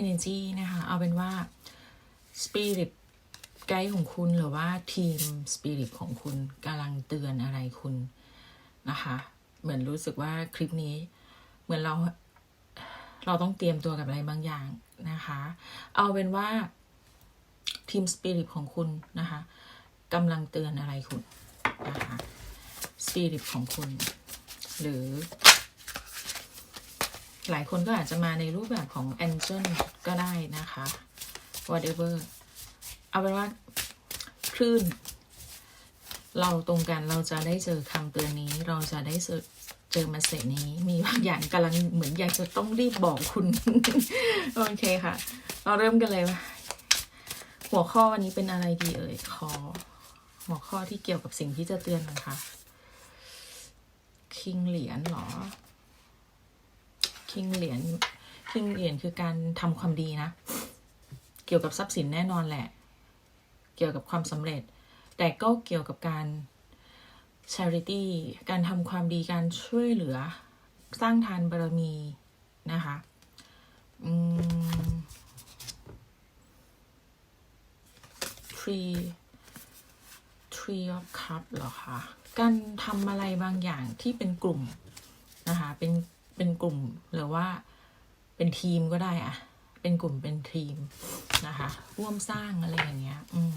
energy นะคะ เอาเป็นว่า spirit ไกด์ของคุณหรือว่าทีม spirit ของคุณกำลังเตือนอะไรคุณนะคะ เหมือนรู้สึกว่าคลิปนี้ เหมือนเราเราต้องเตรียมตัวกับอะไรบางอย่างนะคะ เอาเป็นว่าทีม spirit ของคุณนะคะกำลังเตือนอะไรคุณนะคะ spirit ของคุณ หรือ หลายคนก็อาจจะมาในรูปแบบของ angel ก็ได้นะคะ whatever เอาเป็นว่าคลื่น เราตรงกันเราจะได้เจอคำเตือนนี้ เราจะได้เจอเจอมาเสจนี้ มีบางอย่างกำลังเหมือนอยากจะต้องรีบบอกคุณ โอเคค่ะ เราเริ่มกันเลยว่าหัวข้อวันนี้เป็นอะไรดีเอ่ยขอ หัวข้อที่เกี่ยวกับสิ่งที่จะเตือนนะคะคิงเหรียญหรอ คิงเหรียญคิงเหรียญคือการทำความดีนะ เกี่ยวกับทรัพย์สินแน่นอนแหละ เกี่ยวกับความสำเร็จ แต่ก็เกี่ยวกับการ charity การทำความดีการช่วยเหลือ สร้างทานบารมีนะคะอืม tree tree of cup เหรอคะการทำอะไรบางอย่างที่เป็นกลุ่มนะคะ เป็น เป็นกลุ่มหรือว่าเป็นทีมก็ได้อะเป็นกลุ่มเป็นทีมนะคะ ร่วมสร้างอะไรอย่างเงี้ย อืม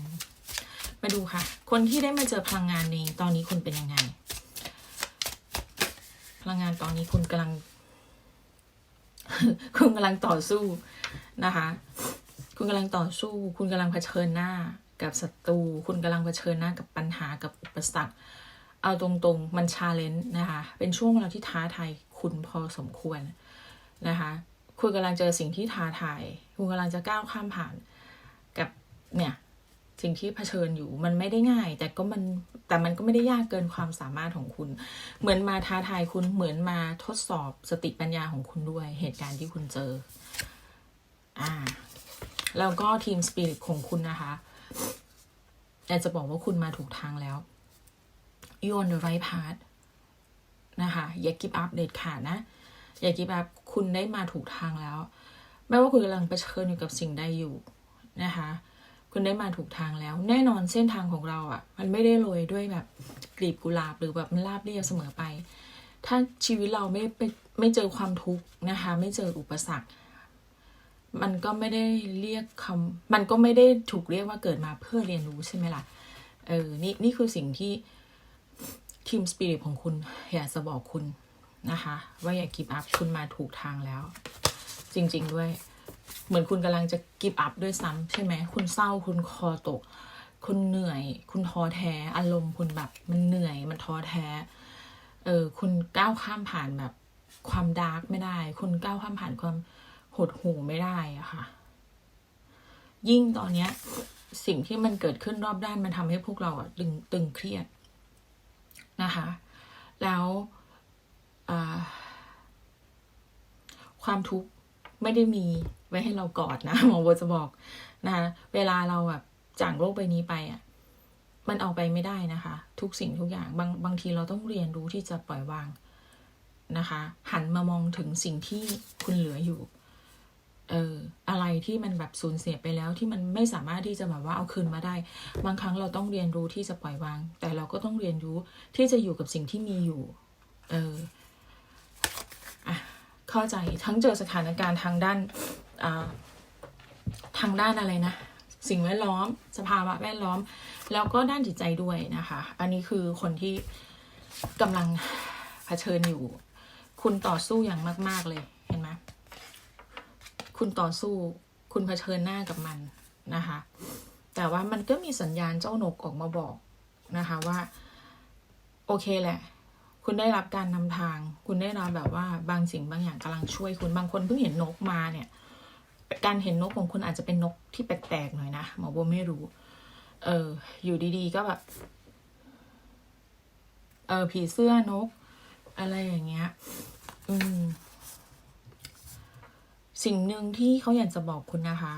มาดูค่ะ คนที่ได้มาเจอพลังงานนี้ตอนนี้คุณเป็นยังไง พลังงานตอนนี้คุณกำลัง คุณกำลังต่อสู้นะคะ คุณกำลังต่อสู้ คุณกำลังเผชิญหน้ากับศัตรู คุณกำลังเผชิญหน้ากับปัญหากับอุปสรรค เอาตรงๆ มันชาเลนจ์นะคะ เป็นช่วงเวลาที่ท้าทาย คุณพอสมควรนะคะคุณกำลังเจอสิ่งที่ท้าทาย คุณกำลังจะก้าวข้ามผ่านกับเนี่ยสิ่งที่เผชิญอยู่มันไม่ได้ง่าย แต่ก็มันแต่มันก็ไม่ได้ยากเกินความสามารถของคุณ เหมือนมาท้าทายคุณเหมือนมาทดสอบสติปัญญาของคุณด้วยเหตุการณ์ที่คุณเจออ่าแล้วก็ทีมสปิริตของคุณนะคะอยากจะบอกว่าคุณมาถูกทางแล้ว you on the right path นะคะอย่า give up เด็ดขาดนะ อย่า give up คุณได้มาถูกทางแล้ว ไม่ว่าคุณกำลังเผชิญอยู่กับสิ่งใดอยู่นะคะคุณได้มาถูกทางแล้ว แน่นอนเส้นทางของเราอะ่ะ มันไม่ได้โรยด้วยแบบกลีบกุหลาบหรือแบบมันราบเรียบเสมอไป ถ้าชีวิตเราไม่ไปไม่เจอความทุกข์นะคะ ไม่เจออุปสรรค มันก็ไม่ได้เรียกคำมันก็ไม่ได้ถูกเรียกว่าเกิดมาเพื่อเรียนรู้ใช่ไหมล่ะเออนี่นี่คือสิ่งที่ ทีมสปิริตของคุณ อยากจะบอกคุณนะคะ ว่าอย่ากิฟอัพคุณมาถูกทางแล้ว จริง ๆ ด้วย เหมือนคุณกำลังจะกิฟอัพด้วยซ้ำใช่ไหมคุณเศร้าคุณคอตก คุณเหนื่อย คุณท้อแท้อารมณ์คุณแบบมันเหนื่อยมันท้อแท้เออคุณก้าวข้ามผ่านแบบความดาร์กไม่ได้ คุณก้าวข้ามผ่านความหดหู่ไม่ได้อะค่ะ ยิ่งตอนเนี้ย สิ่งที่มันเกิดขึ้นรอบด้านมันทำให้พวกเราอะตึงตึงเครียด นะคะ แล้วความทุกข์ไม่ได้มีไว้ให้เรากอดนะหมอโบจะบอกนะคะเวลาเราแบบจากโลกใบนี้ไปอะมันเอาไปไม่ได้นะคะ ทุกสิ่งทุกอย่างบางบางทีเราต้องเรียนรู้ที่จะปล่อยวางนะคะ หันมามองถึงสิ่งที่คุณเหลืออยู่ เอออะไรที่มันแบบสูญเสียไปแล้วที่มันไม่สามารถที่จะแบบว่าเอาคืนมาได้ บางครั้งเราต้องเรียนรู้ที่จะปล่อยวาง แต่เราก็ต้องเรียนรู้ที่จะอยู่กับสิ่งที่มีอยู่ เอออะเข้าใจทั้งเจอสถานการณ์ทางด้านทางด้านอะไรนะสิ่งแวดล้อม สภาวะแวดล้อม แล้วก็ด้านจิตใจด้วยนะคะ อันนี้คือคนที่กำลังเผชิญอยู่ คุณต่อสู้อย่างมาก ๆ เลย คุณต่อสู้ คุณเผชิญหน้ากับมันนะคะ แต่ว่ามันก็มีสัญญาณเจ้านกออกมาบอกนะคะว่า โอเคแหละ คุณได้รับการนำทาง คุณได้รับแบบว่าบางสิ่งบางอย่างกำลังช่วยคุณบางคนเพิ่งเห็นนกมาเนี่ย การเห็นนกของคุณอาจจะเป็นนกที่แปลกๆหน่อยนะหมอโบไม่รู้ เออ อยู่ดีๆก็แบบเออผีเสื้อนก อะไรอย่างเงี้ย อืม สิ่งหนึ่งที่เขาอยากจะบอกคุณนะคะ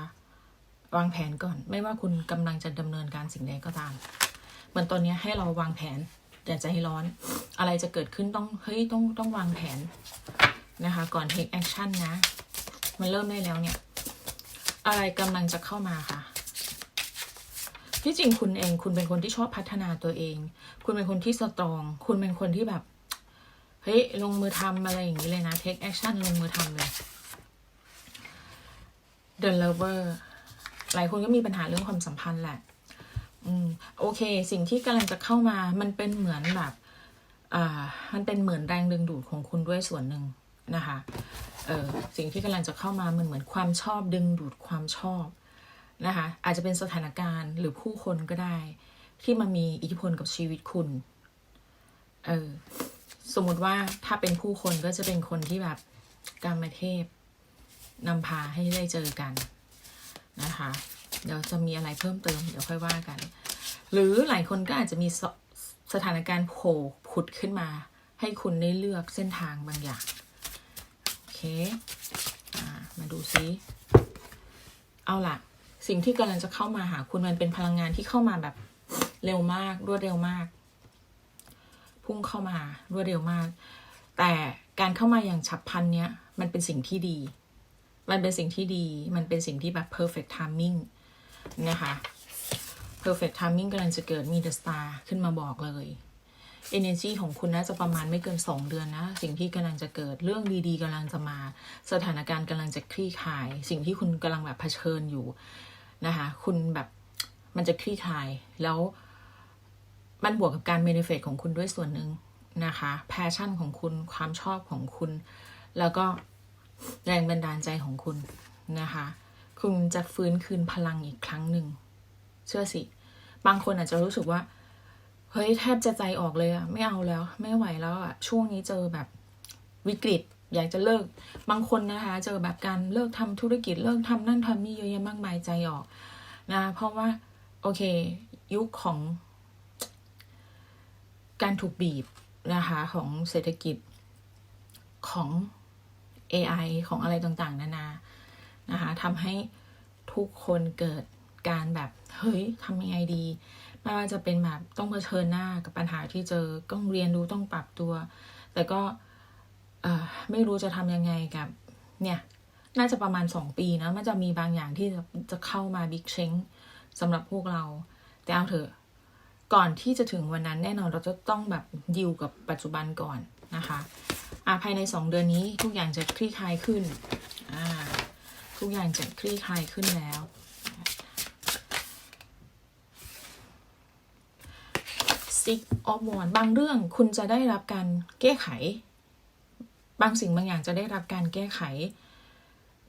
วางแผนก่อน ไม่ว่าคุณกำลังจะดำเนินการสิ่งใดก็ตามเหมือนตอนนี้ให้เราวางแผน อย่าใจร้อน อะไรจะเกิดขึ้นต้องเฮ้ยต้องต้องวางแผนนะคะ ก่อน take action นะ มันเริ่มได้แล้วเนี่ย อะไรกำลังจะเข้ามาค่ะ ที่จริงคุณเอง คุณเป็นคนที่ชอบพัฒนาตัวเอง คุณเป็นคนที่สตรอง คุณเป็นคนที่แบบ เฮ้ย ลงมือทำอะไรอย่างนี้เลยนะ take action ลงมือทำเลย The Lover หลายคนก็มีปัญหาเรื่องความสัมพันธ์แหละ อืม โอเค สิ่งที่กำลังจะเข้ามา มันเป็นเหมือนแบบ อ่า มันเป็นเหมือนแรงดึงดูดของคุณด้วยส่วนหนึ่งนะคะ เออสิ่งที่กำลังจะเข้ามามันเหมือนความชอบดึงดูดความชอบนะคะ อาจจะเป็นสถานการณ์หรือผู้คนก็ได้ ที่มามีอิทธิพลกับชีวิตคุณ เออ สมมติว่าถ้าเป็นผู้คนก็จะเป็นคนที่แบบกรรมเทพ นำพาให้ได้เจอกันนะคะ เดี๋ยวจะมีอะไรเพิ่มเติม เดี๋ยวค่อยว่ากัน หรือหลายคนก็อาจจะมีสสถานการณ์โผล่ผุดขึ้นมา ให้คุณได้เลือกเส้นทางบางอย่าง โอเคอามาดูซิเอาล่ะ สิ่งที่กำลังจะเข้ามาหาคุณมันเป็นพลังงานที่เข้ามาแบบเร็วมากรวดเร็วมาก พุ่งเข้ามารวดเร็วมาก แต่การเข้ามาอย่างฉับพลันเนี้ยมันเป็นสิ่งที่ดี มันเป็นสิ่งที่ดี มันเป็นสิ่งที่แบบ perfect timing นะคะ perfect timing กำลังจะเกิดมี the star ขึ้นมาบอกเลย energy ของคุณน่าจะประมาณไม่เกิน 2 เดือนนะ สิ่งที่กำลังจะเกิดเรื่องดีๆกำลังจะมา สถานการณ์กำลังจะคลี่คลาย สิ่งที่คุณกำลังแบบเผชิญอยู่นะคะ คุณแบบมันจะคลี่คลาย แล้วมันบวกกับการ manifest ของคุณด้วยส่วนหนึ่งนะคะ passion ของคุณความชอบของคุณ แล้วก็ แรงบันดาลใจของคุณนะคะ คุณจะฟื้นคืนพลังอีกครั้งหนึ่ง เชื่อสิ บางคนอาจจะรู้สึกว่า เฮ้ยแทบจะใจออกเลยอะไม่เอาแล้ว ไม่ไหวแล้วอะช่วงนี้เจอแบบวิกฤต อยากจะเลิก บางคนนะคะ เจอแบบการเลิกทำธุรกิจเลิกทำนั่นทำนี่เยอะแยะมากมายใจออกนะเพราะว่าโอเค ยุคของ การถูกบีบนะคะของเศรษฐกิจของ AI ของอะไรต่างๆ นานานะคะทำให้ทุกคนเกิดการแบบเฮ้ยทำยังไงดี ไม่ว่าจะเป็นแบบต้องเผชิญหน้ากับปัญหาที่เจอต้องเรียนรู้ต้องปรับตัว แต่ก็ไม่รู้จะทำยังไงกับเนี่ยน่าจะประมาณสองปีนะมันจะมีบางอย่างที่จะจะเข้ามาบิ๊กเชงสำหรับพวกเรา แต่เอาเถอะก่อนที่จะถึงวันนั้นแน่นอนเราจะต้องแบบดิวกับปัจจุบันก่อนนะคะ อ่าภายในสองเดือนนี้ทุกอย่างจะคลี่คลายขึ้นอ่าทุกอย่างจะคลี่คลายขึ้นแล้ว Six of Wands บางเรื่องคุณจะได้รับการแก้ไข บางสิ่งบางอย่างจะได้รับการแก้ไข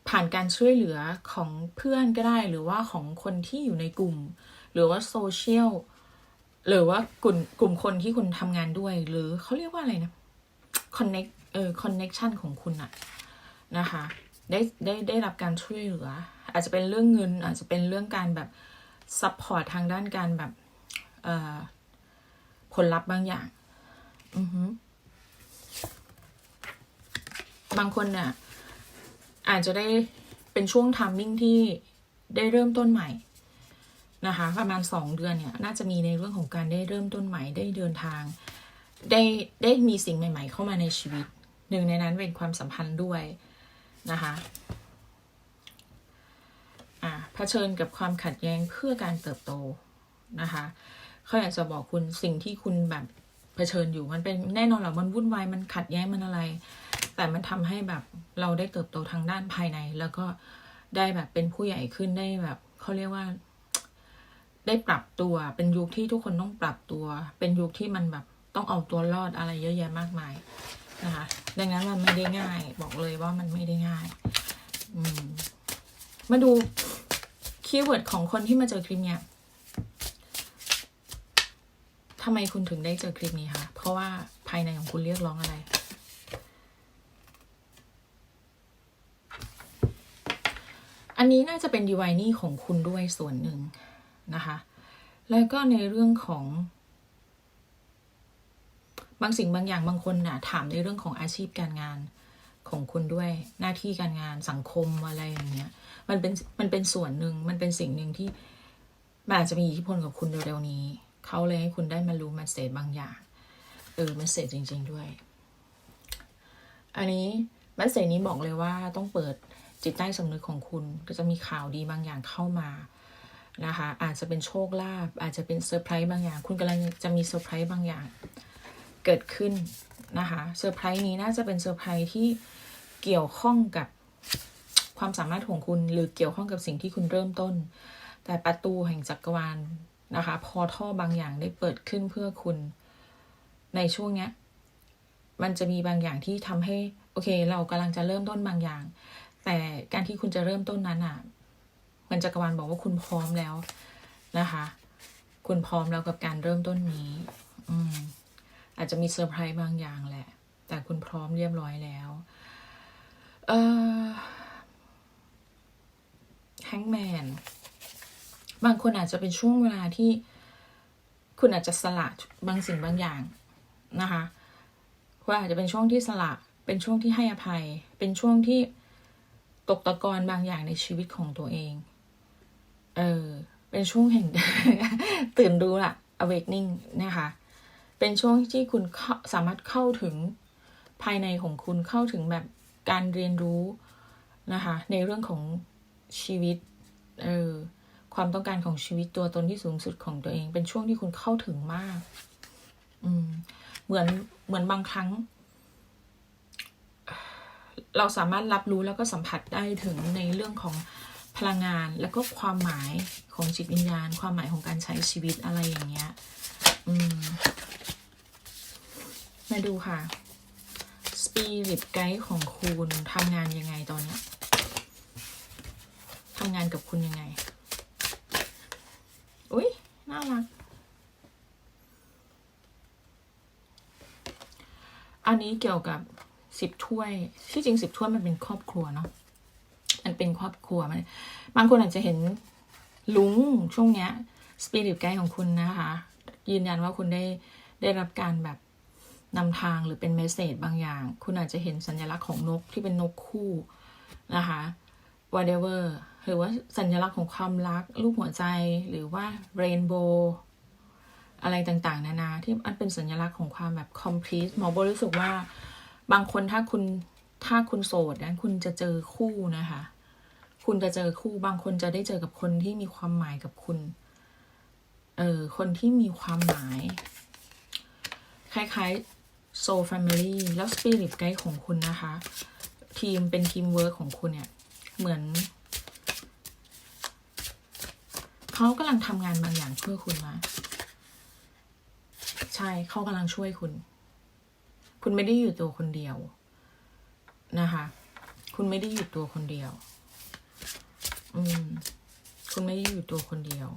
ผ่านการช่วยเหลือของเพื่อนก็ได้ หรือว่าของคนที่อยู่ในกลุ่ม หรือว่าโซเชียลหรือว่ากลุ่มกลุ่มคนที่คุณทำงานด้วย หรือเขาเรียกว่าอะไรนะ connect เออ connection ของคุณอะนะคะได้ได้ได้รับการช่วยเหลือ อาจจะเป็นเรื่องเงิน อาจจะเป็นเรื่องการแบบ support ทางด้านการแบบเอ่อผลลัพธ์บางอย่างอือฮึบางคนน่ะอาจจะได้เป็นช่วงทามมิ่งที่ได้เริ่มต้นใหม่นะคะประมาณสองเดือนเนี่ย น่าจะมีในเรื่องของการได้เริ่มต้นใหม่ได้เดินทาง ได้ได้มีสิ่งใหม่ ๆ เข้ามาในชีวิต หนึ่งในนั้นเป็นความสัมพันธ์ด้วยนะคะอ่าเผชิญกับความขัดแย้งเพื่อการเติบโตนะคะเขาอยากจะบอกคุณสิ่งที่คุณแบบเผชิญอยู่มันเป็นแน่นอนหละมันวุ่นวายมันขัดแย้งมันอะไร แต่มันทำให้แบบเราได้เติบโตทางด้านภายใน แล้วก็ได้แบบเป็นผู้ใหญ่ขึ้นได้แบบเขาเรียกว่า ได้ปรับตัวเป็นยุคที่ทุกคนต้องปรับตัว เป็นยุคที่มันแบบต้องเอาตัวรอดอะไรเยอะแยะมากมาย นะคะ ดังนั้นมันไม่ได้ง่าย บอกเลยว่ามันไม่ได้ง่าย อืม มาดูคีย์เวิร์ดของคนที่มาเจอคลิปเนี้ยทำไมคุณถึงได้เจอคลิปนี้คะ เพราะว่าภายในของคุณเรียกร้องอะไร อันนี้น่าจะเป็นดีไวนี่ของคุณด้วยส่วนหนึ่งนะคะ แล้วก็ในเรื่องของ บางสิ่งบางอย่างบางคนน่ะถามในเรื่องของอาชีพการงานของคุณด้วยหน้าที่การงานสังคมอะไรอย่างเงี้ย มันเป็นมันเป็นส่วนหนึ่งมันเป็นสิ่งหนึ่งที่มันอาจจะมีอิทธิพลกับคุณเร็วๆนี้ เขาเลยให้คุณได้มารู้มาเสจบางอย่าง เออมาเสจจริง ๆด้วย อันนี้มาเสจนี้บอกเลยว่าต้องเปิดจิตใต้สำนึกของคุณก็จะมีข่าวดีบางอย่างเข้ามานะคะ อาจจะเป็นโชคลาภอาจจะเป็นเซอร์ไพรส์บางอย่าง คุณกำลังจะมีเซอร์ไพรส์บางอย่าง เกิดขึ้นนะคะเซอร์ไพรส์นี้น่าจะเป็นเซอร์ไพรส์ที่เกี่ยวข้องกับความสามารถของคุณหรือเกี่ยวข้องกับสิ่งที่คุณเริ่มต้น แต่ประตูแห่งจักรวาลนะคะ พอท่อบางอย่างได้เปิดขึ้นเพื่อคุณในช่วงเนี้ย มันจะมีบางอย่างที่ทำให้ โอเค เรากำลังจะเริ่มต้นบางอย่าง แต่การที่คุณจะเริ่มต้นนั้นอะ มันจักรวาลบอกว่าคุณพร้อมแล้วนะคะ คุณพร้อมแล้วกับการเริ่มต้นนี้ อืม อาจจะมีเซอร์ไพรส์บางอย่างแหละ แต่คุณพร้อมเรียบร้อยแล้วเออแฮงแมนบางคนอาจจะเป็นช่วงเวลาที่คุณอาจจะสละบางสิ่งบางอย่างนะคะคุณอาจจะเป็นช่วงที่สละ เป็นช่วงที่ให้อภัย เป็นช่วงที่ตกตะกอนบางอย่างในชีวิตของตัวเอง เออ เป็นช่วงแห่งตื่นรู้ละ awakening นะคะ เป็นช่วงที่คุณาสามารถเข้าถึงภายในของคุณเข้าถึงแบบการเรียนรู้นะคะ ในเรื่องของชีวิตเออความต้องการของชีวิตตัวตนที่สูงสุดของตัวเอง เป็นช่วงที่คุณเข้าถึงมาก อืม เหมือนเหมือนบางครั้ง เราสามารถรับรู้แล้วก็สัมผัสได้ถึงในเรื่องของพลังงานแล้วก็ความหมายของจิตวิญญาณ ความหมายของการใช้ชีวิตอะไรอย่างเงี้ย อืม มาดูค่ะ Spirit Guide ของคุณทำงานยังไงตอนนี้ทำงานกับคุณยังไง อุ้ยน่ารัก อันนี้เกี่ยวกับสิบถ้วย ที่จริงสิบถ้วยมันเป็นครอบครัวเนาะ มันเป็นครอบครัวมันบางคนอาจจะเห็นลุงช่วงเนี้ยสปิริตไกด์ของคุณนะคะ ยืนยันว่าคุณได้ได้รับการแบบ นำทางหรือเป็นเมสเซจบางอย่าง คุณอาจจะเห็นสัญลักษณ์ของนกที่เป็นนกคู่นะคะ whatever หรือว่าสัญลักษณ์ของความรัก รูปหัวใจหรือว่า rainbow อะไรต่างๆ นานา ที่อันเป็นสัญลักษณ์ของความแบบ complete หมอโบรู้สึกว่าบางคนถ้าคุณถ้าคุณโสดนะคุณจะเจอคู่นะคะ คุณจะเจอคู่บางคนจะได้เจอกับคนที่มีความหมายกับคุณ เออคนที่มีความหมาย คล้าย ๆ soul family แล้ว spirit guide ของคุณนะคะ ทีมเป็นทีมเวิร์กของคุณเนี่ย เหมือน เขากำลังทำงานบางอย่างเพื่อคุณมา ใช่เขากำลังช่วยคุณ คุณไม่ได้อยู่ตัวคนเดียวนะคะ คุณไม่ได้อยู่ตัวคนเดียว อืม คุณไม่ได้อยู่ตัวคนเดียว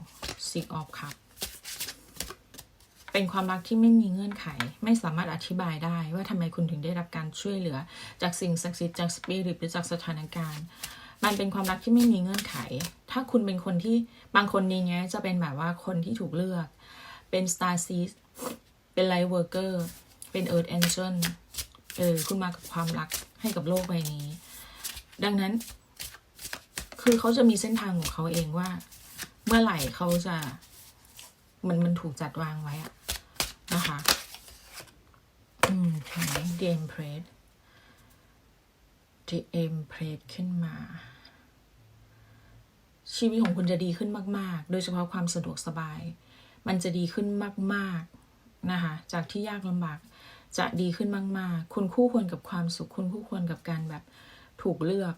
sick of cup เป็นความรักที่ไม่มีเงื่อนไข ไม่สามารถอธิบายได้ว่าทำไมคุณถึงได้รับการช่วยเหลือ จากสิ่งศักดิ์สิทธิ์จากสปิริตหรือจากสถานการณ์ มันเป็นความรักที่ไม่มีเงื่อนไข ถ้าคุณเป็นคนที่บางคนนี้เนี้ยจะเป็นแบบว่าคนที่ถูกเลือก เป็น star seed เป็น light worker เป็น earth angel เออคุณมากับความรักให้กับโลกใบนี้ ดังนั้น คือเขาจะมีเส้นทางของเขาเองว่า เมื่อไหร่เขาจะมันมันถูกจัดวางไว้อะ นะคะอืมไหน The Empress The Empress ขึ้นมา ชีวิตของคุณจะดีขึ้นมาก ๆ โดยเฉพาะความสะดวกสบาย มันจะดีขึ้นมาก ๆ นะคะ จากที่ยากลำบากจะดีขึ้นมาก ๆ คุณคู่ควรกับความสุข คุณคู่ควรกับการแบบถูกเลือก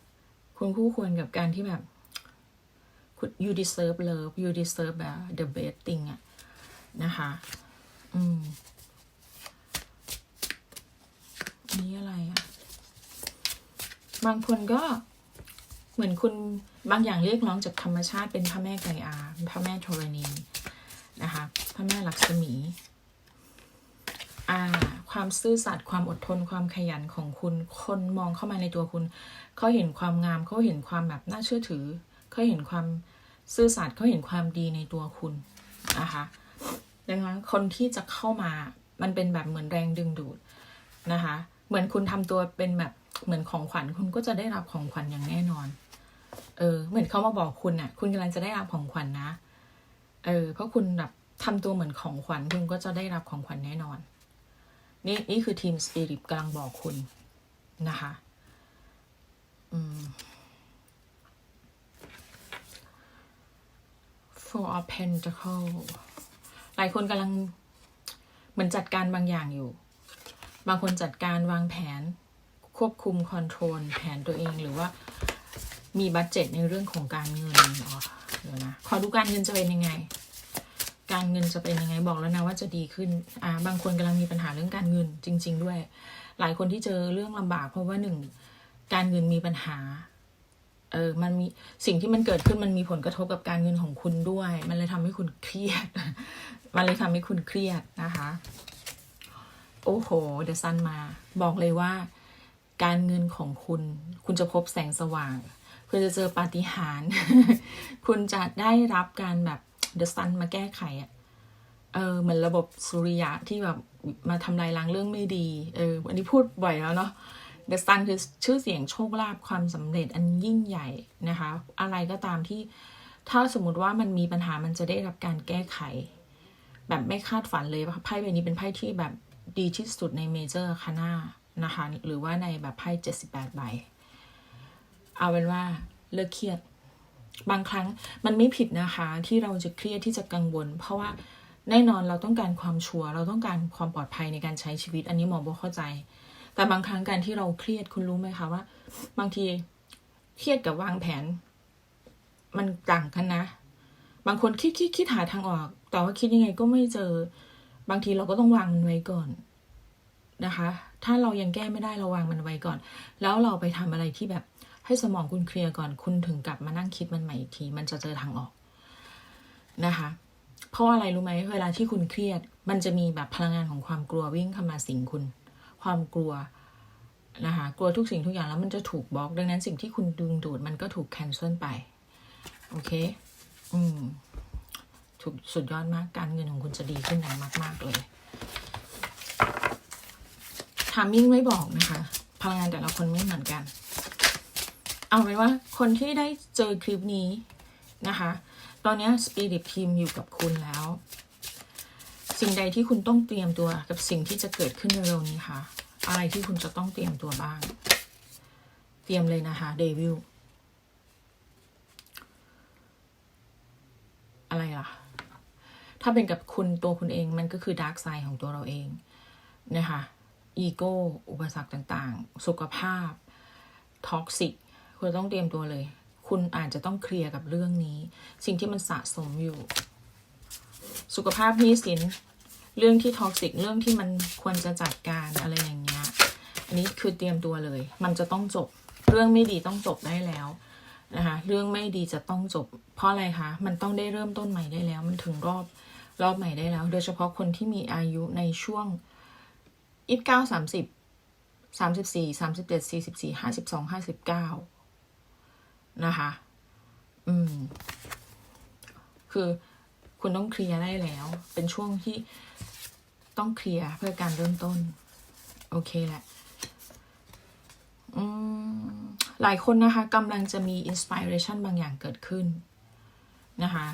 คุณคู่ควรกับการที่แบบคุณ you deserve love you deserve แบบ the best thing อะนะคะ อืมนี้อะไรอะบางคนก็เหมือนคุณบางอย่างเรียกร้องจากธรรมชาติเป็นพระแม่ไกอาพระแม่ธรณีนะคะ พระแม่ลักษมีอ่าความซื่อสัตย์ความอดทนความขยันของคุณคนมองเข้ามาในตัวคุณเขาเห็นความงามเขาเห็นความแบบน่าเชื่อถือเขาเห็นความซื่อสัตย์เขาเห็นความดีในตัวคุณนะคะ ดังนั้นคนที่จะเข้ามามันเป็นแบบเหมือนแรงดึงดูดนะคะ เหมือนคุณทำตัวเป็นแบบเหมือนของขวัญคุณก็จะได้รับของขวัญอย่างแน่นอน เออ เหมือนเขามาบอกคุณอะ่ะ คุณกำลังจะได้รับของขวัญนนะ เออ เพราะคุณแบบทำตัวเหมือนของขวัญคุณก็จะได้รับของขวัญแน่นอน นี่นี่คือทีมสปิริตกำลังบอกคุณนะคะ อืม for of pentacle ลายคนกำลังเหมือนจัดการบางอย่างอยู่ บางคนจัดการวางแผนควบคุมคอนโทรลแผนตัวเองหรือว่ามีบัตเจ็ตในเรื่องของการเงินเหรอเดี๋ยวนะขอดูการเงินจะเป็นยังไง การเงินจะเป็นยังไงบอกแล้วนะว่าจะดีขึ้นอ่าบางคนกำลังมีปัญหาเรื่องการเงินจริง ๆ ด้วย หลายคนที่เจอเรื่องลำบาก เพราะว่าหนึ่งการเงินมีปัญหาเออมันมีสิ่งที่มันเกิดขึ้นมันมีผลกระทบกับการเงินของคุณด้วย มันเลยทำให้คุณเครียด มันเลยทำให้คุณเครียดนะคะ โอ้โห เดซันมา บอกเลยว่า การเงินของคุณ คุณจะพบแสงสว่าง คุณจะเจอปาฏิหาริย์คุณจะได้รับการแบบเดซันมาแก้ไขอะเออเหมือนระบบสุริยะที่แบบมาทำลายล้างเรื่องไม่ดี เออวันนี้พูดบ่อยแล้วเนาะ The Sun คือชื่อเสียงโชคลาภความสำเร็จอันยิ่งใหญ่นะคะ อะไรก็ตามที่ถ้าสมมติว่ามันมีปัญหามันจะได้รับการแก้ไข แบบไม่คาดฝันเลยไพ่ใบนี้เป็นไพ่ที่แบบดีที่สุดในเมเจอร์คาน่านะคะ หรือว่าในแบบไพ่เจ็ดสิบแปดใบ เอาเป็นว่าเลิกเครียด บางครั้งมันไม่ผิดนะคะ ที่เราจะเครียดที่จะกังวล เพราะว่าแน่นอนเราต้องการความชัวร์เราต้องการความปลอดภัยในการใช้ชีวิต อันนี้หมอโบเข้าใจ แต่บางครั้งการที่เราเครียดคุณรู้ไหมคะว่า บางทีเครียดกับวางแผน มันต่างกันนะ บางคนคิดคิดคิดหาทางออก แต่ว่าคิดยังไงก็ไม่เจอ บางทีเราก็ต้องวางมันไว้ก่อนนะคะ ถ้าเรายังแก้ไม่ได้เราวางมันไว้ก่อน แล้วเราไปทำอะไรที่แบบให้สมองคุณเคลียร์ก่อน คุณถึงกลับมานั่งคิดมันใหม่อีกที มันจะเจอทางออกนะคะ เพราะอะไรรู้ไหม เวลาที่คุณเครียด มันจะมีแบบพลังงานของความกลัววิ่งเข้ามาสิงคุณ ความกลัวนะคะ กลัวทุกสิ่งทุกอย่างแล้วมันจะถูกบล็อก ดังนั้นสิ่งที่คุณดึงดูดมันก็ถูกแคนเซิลไป โอเค อืม ถูกสุดยอดมากการเงินของคุณจะดีขึ้นอย่างมาก ๆ เลยทามมิ่งไม่บอกนะคะ พลังงานแต่ละคนไม่เหมือนกัน เอาไว้ว่า คนที่ได้เจอคลิปนี้นะคะ ตอนนี้สปิริตทีมอยู่กับคุณแล้ว สิ่งใดที่คุณต้องเตรียมตัวกับสิ่งที่จะเกิดขึ้นเร็วๆนี้คะอะไรที่คุณจะต้องเตรียมตัวบ้าง เตรียมเลยนะคะเดวิล อะไรล่ะ ถ้าเป็นกับคุณตัวคุณเองมันก็คือดาร์กไซด์ของตัวเราเองนะคะอีโก้อุปสรรคต่างๆ สุขภาพท็อกซิกคุณต้องเตรียมตัวเลย คุณอาจจะต้องเคลียร์กับเรื่องนี้ สิ่งที่มันสะสมอยู่ สุขภาพนี้สินเรื่องที่ท็อกซิกเรื่องที่มันควรจะจัดการอะไรอย่างเงี้ยอันนี้คือเตรียมตัวเลย มันจะต้องจบเรื่องไม่ดีต้องจบได้แล้วนะคะเรื่องไม่ดีจะต้องจบ เพราะอะไรคะ มันต้องได้เริ่มต้นใหม่ได้แล้ว มันถึงรอบ รอบใหม่ได้แล้ว โดยเฉพาะคนที่มีอายุในช่วงยี่สิบเก้าสามสิบสามสิบสี่สามสิบเจ็ดสี่สิบสี่ห้าสิบสองห้าสิบเก้านะคะ อืม คือคุณต้องเคลียร์ได้แล้ว เป็นช่วงที่ต้องเคลียร์เพื่อการเริ่มต้น โอเคแหละอืมหลายคนนะคะกำลังจะมีอินสปิเรชันบางอย่างเกิดขึ้นนะคะ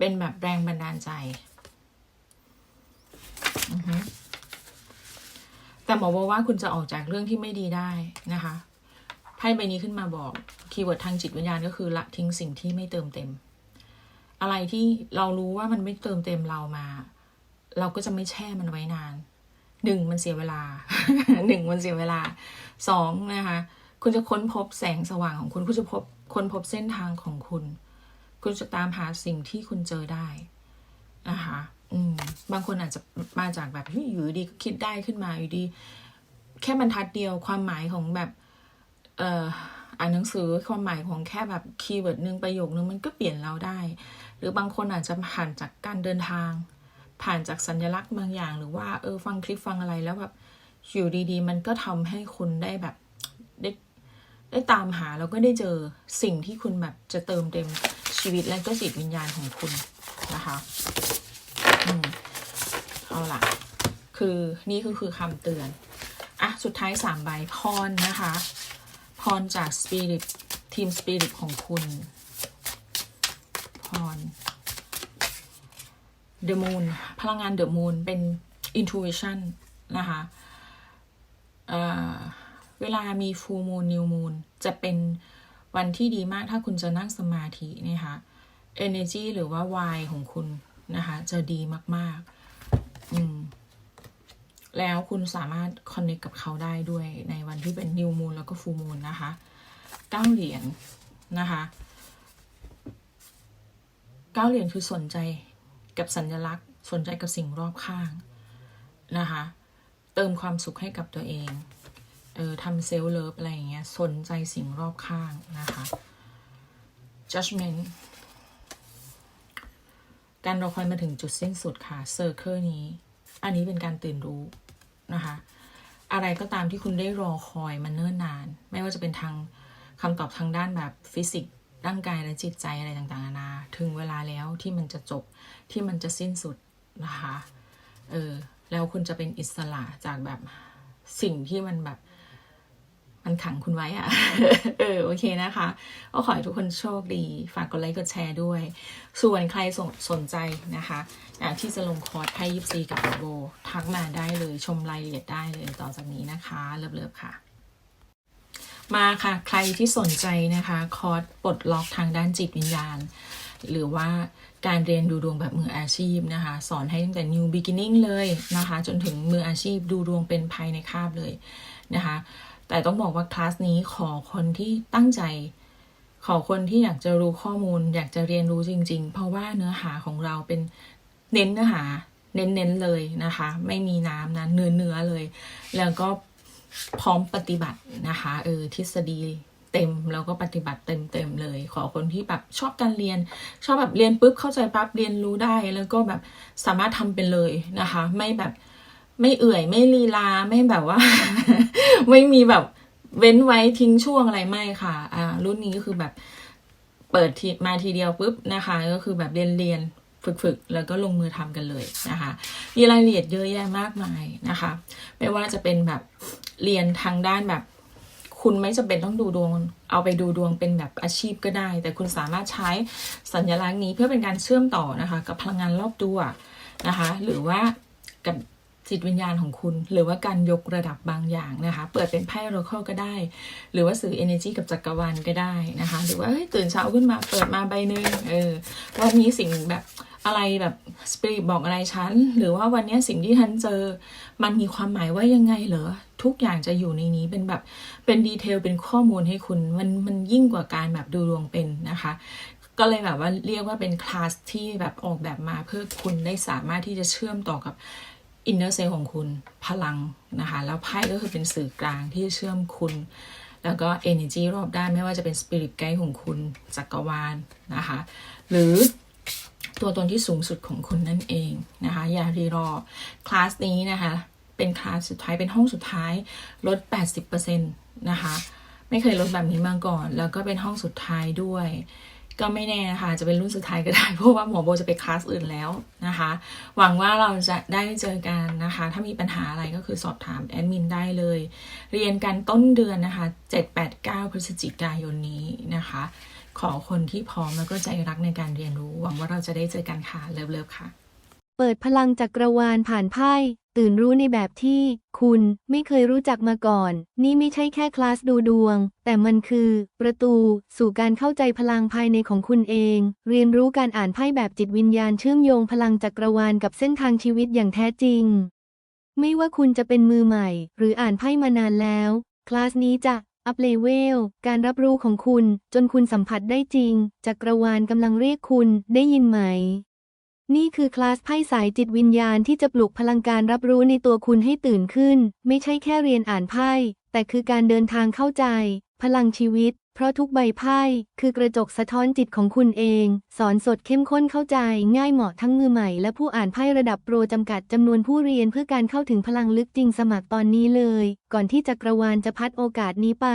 เป็นแบบแรงบันดาลใจแต่หมอบอกว่าคุณจะออกจากเรื่องที่ไม่ดีได้นะคะไพ่ใบนี้ขึ้นมาบอกคีย์เวิร์ดทางจิตวิญญาณก็คือละทิ้งสิ่งที่ไม่เติมเต็ม อะไรที่เรารู้ว่ามันไม่เติมเต็มเรามา เราก็จะไม่แช่มันไว้นานหนึ่งมันเสียเวลาหนึ่งมันเสียเวลาสองนะคะ คุณจะค้นพบแสงสว่างของคุณ คุณจะพบค้นพบเส้นทางของคุณ คุณจะตามหาสิ่งที่คุณเจอได้นะคะอืมบางคนอาจจะมาจากแบบเฮ้อยู่ดีก็คิดได้ขึ้นมาอยู่ดี แค่บรรทัดเดียวความหมายของแบบเอ่ออ่านหนังสือความหมายของแค่แบบคีย์เวิร์ดหนึ่งประโยคนึงมันก็เปลี่ยนเราได้ หรือบางคนอาจจะผ่านจากการเดินทาง ผ่านจากสัญลักษณ์บางอย่าง หรือว่าเออฟังคลิปฟังอะไรแล้วแบบอยู่ดีๆ มันก็ทำให้คุณได้แบบได้ได้ตามหาแล้วก็ได้เจอสิ่งที่คุณแบบจะเติมเต็ม ชีวิตและก็จิตวิญญาณของคุณนะคะอืมเอาล่ะ คือนี่ก็คือคำเตือน อะ สุดท้ายสามใบพรนะคะ พรจากสปิริตทีมสปิริตของคุณ พร The Moon พลังงาน The Moon เป็น intuition นะคะเอ่อเวลามี full moon new moon จะเป็น วันที่ดีมากถ้าคุณจะนั่งสมาธินะคะ energy หรือว่า Y ของคุณนะคะ จะดีมากๆ อืม แล้วคุณสามารถ connect กับเขาได้ด้วยในวันที่เป็น new moon แล้วก็ full moon นะคะเก้าเหรียญนะคะเก้าเหรียญคือสนใจกับสัญลักษณ์ สนใจกับสิ่งรอบข้างนะคะ เติมความสุขให้กับตัวเอง ออทำเซลล์เลิฟอะไรอย่างเงี้ยสนใจสิ่งรอบข้างนะคะ judgment การรอคอยมาถึงจุดสิ้นสุดค่ะเซอร์เคิลนี้ อันนี้เป็นการตื่นรู้นะคะ อะไรก็ตามที่คุณได้รอคอยมาเนิ่นนาน ไม่ว่าจะเป็นทางคำตอบทางด้านแบบฟิสิกส์ร่างกายและจิตใจอะไรต่างๆนานาถึงเวลาแล้วที่มันจะจบที่มันจะสิ้นสุดนะคะเออแล้วคุณจะเป็นอิสระจากแบบสิ่งที่มันแบบ มันขังคุณไว้อะเออโอเคนะคะ ก็ขอให้ทุกคนโชคดี ฝากกดไลค์กดแชร์ด้วย ส่วนใครสนสนใจนะคะอยากที่จะลงคอร์สไพ่ยิปซีกับโบทักมาได้เลยชมรายละเอียดได้เลยต่อจากนี้นะคะเลิฟๆค่ะ มาค่ะใครที่สนใจนะคะ คอร์สปลดล็อกทางด้านจิตวิญญาณ หรือว่าการเรียนดูดวงแบบมืออาชีพนะคะ สอนให้ตั้งแต่ new beginning เลยนะคะ จนถึงมืออาชีพดูดวงเป็นภายในคาบเลยนะคะ แต่ต้องบอกว่าคลาสนี้ขอคนที่ตั้งใจ ขอคนที่อยากจะรู้ข้อมูล อยากจะเรียนรู้จริง ๆ เพราะว่าเนื้อหาของเราเป็นเน้นเนื้อหา เน้นๆเลยนะคะ ไม่มีน้ำนะเนื้อเนื้อเลย แล้วก็พร้อมปฏิบัตินะคะเออทฤษฎีเต็มแล้วก็ปฏิบัติเต็มๆเลย ขอคนที่แบบชอบการเรียน ชอบแบบเรียนปุ๊บเข้าใจปั๊บเรียนรู้ได้ แล้วก็แบบสามารถทำเป็นเลยนะคะ ไม่แบบ ไม่เอื่อยไม่ลีลาไม่แบบว่า ไม่มีแบบเว้นไว้ทิ้งช่วงอะไรไม่ค่ะ อ่า รุ่นนี้ก็คือแบบเปิดทีมาทีเดียวปุ๊บนะคะ ก็คือแบบเรียนเรียนฝึกฝึกแล้วก็ลงมือทำกันเลยนะคะ มีรายละเอียดเยอะแยะมากมายนะคะ ไม่ว่าจะเป็นแบบเรียนทางด้านแบบ คุณไม่จำเป็นต้องดูดวง เอาไปดูดวงเป็นแบบอาชีพก็ได้ แต่คุณสามารถใช้สัญลักษณ์นี้เพื่อเป็นการเชื่อมต่อนะคะ กับพลังงานรอบตัวนะคะ หรือว่ากับ จิตวิญญาณของคุณ หรือว่าการยกระดับบางอย่างนะคะ เปิดเป็นไพ่โรคก็ได้ หรือว่าสื่อ energy กับจักรวาลก็ได้นะคะ หรือว่าเฮ้ยตื่นเช้าขึ้นมาเปิดมาใบหนึ่งเออวันนี้สิ่งแบบอะไรแบบสปิริตบอกอะไรฉัน หรือว่าวันนี้สิ่งที่ฉันเจอ มันมีความหมายว่ายังไงเหรอ ทุกอย่างจะอยู่ในนี้เป็นแบบเป็นดีเทลเป็นข้อมูลให้คุณมันมันยิ่งกว่าการแบบดูดวงเป็นนะคะก็เลยแบบว่าเรียกว่าเป็นคลาสที่แบบออกแบบมาเพื่อคุณได้สามารถที่จะเชื่อมต่อกับ อินเนอร์เซลของคุณพลังนะคะ แล้วไพ่ก็คือเป็นสื่อกลางที่จะเชื่อมคุณ แล้วก็ energy รอบด้านไม่ว่าจะเป็น spirit guide ของคุณจักรวาลนะคะ หรือตัวตนที่สูงสุดของคุณนั่นเองนะคะ อย่ารีรอ คลาสนี้นะคะ เป็นคลาสสุดท้ายเป็นห้องสุดท้ายลด 80%นะคะ ไม่เคยลดแบบนี้มาก่อน แล้วก็เป็นห้องสุดท้ายด้วย ก็ไม่แน่นะคะจะเป็นรุ่นสุดท้ายก็ได้ เพราะว่าหมอโบจะไปคลาสอื่นแล้วนะคะ หวังว่าเราจะได้เจอกันนะคะ ถ้ามีปัญหาอะไรก็คือสอบถามแอดมินได้เลย เรียนกันต้นเดือนนะคะ 7-8-9 พฤศจิกายนนี้นะคะ ขอคนที่พร้อมแล้วก็ใจรักในการเรียนรู้ หวังว่าเราจะได้เจอกันค่ะเลิฟๆค่ะ เปิดพลังจักรวาลผ่านไพ่ ตื่นรู้ในแบบที่คุณไม่เคยรู้จักมาก่อน นี่ไม่ใช่แค่คลาสดูดวง แต่มันคือ ประตู สู่การเข้าใจพลังภายในของคุณเอง เรียนรู้การอ่านไพ่แบบจิตวิญญาณเชื่อมโยงพลังจักรวาลกับเส้นทางชีวิตอย่างแท้จริง ไม่ว่าคุณจะเป็นมือใหม่ หรืออ่านไพ่มานานแล้ว คลาสนี้จะอัพเลเวล การรับรู้ของคุณ จนคุณสัมผัสได้จริง จักรวาลกำลังเรียกคุณ ได้ยินไหม นี่คือคลาสไพ่สายจิตวิญญาณที่จะปลุกพลังการรับรู้ในตัวคุณให้ตื่นขึ้น ไม่ใช่แค่เรียนอ่านไพ่ แต่คือการเดินทางเข้าใจ พลังชีวิต เพราะทุกใบไพ่คือกระจกสะท้อนจิตของคุณเอง สอนสดเข้มข้นเข้าใจ ง่ายเหมาะทั้งมือใหม่และผู้อ่านไพ่ระดับโปรจำกัดจำนวนผู้เรียนเพื่อการเข้าถึงพลังลึกจริงสมัครตอนนี้เลย ก่อนที่จักรวาลจะพัดโอกาสนี้ไป